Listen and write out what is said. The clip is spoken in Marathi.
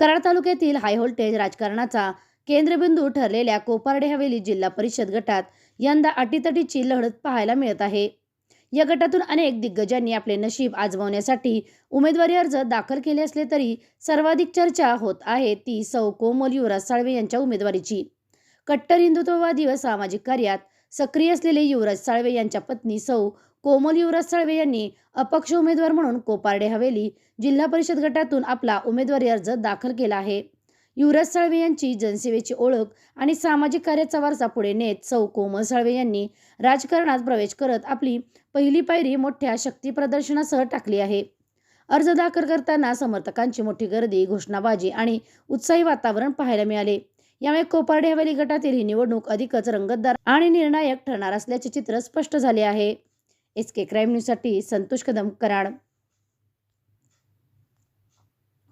कराड तालुक्यातील हाय व्होल्टेज राजकारणाचा केंद्रबिंदू ठरलेल्या कोपारडे हवेली जिल्हा परिषद गटात यंदा अटीतटीची लढत पाहायला मिळत आहे. या गटातून अनेक दिग्गजांनी आपले नशीब आजमावण्यासाठी उमेदवारी अर्ज दाखल केले असले तरी सर्वाधिक चर्चा होत आहे ती सौ कोमल युवराज साळवे यांच्या उमेदवारीची. कट्टर हिंदुत्ववादी व सामाजिक कार्यात सक्रिय असलेले युवराज साळवे यांच्या पत्नी सौ कोमल युवराज साळवे यांनी अपक्ष उमेदवार म्हणून कोपार्डे हवेली जिल्हा परिषद गटातून आपला उमेदवारी अर्ज दाखल केला आहे. युवराज साळवे यांची जनसेवेची ओळख आणि सामाजिक कार्याचा वारसा पुढे नेत सौ कोमल साळवे यांनी राजकारणात प्रवेश करत आपली पहिली पायरी मोठ्या शक्ती प्रदर्शनासह टाकली आहे. अर्ज दाखल करताना समर्थकांची मोठी गर्दी घोषणाबाजी आणि उत्साही वातावरण पाहायला मिळाले. यामुळे कोपार्डे हवेली गटातील ही निवडणूक अधिकच रंगतदार आणि निर्णायक ठरणार असल्याचे चित्र स्पष्ट झाले आहे. एस के क्राईम न्यूजसाठी संतोष कदम कराड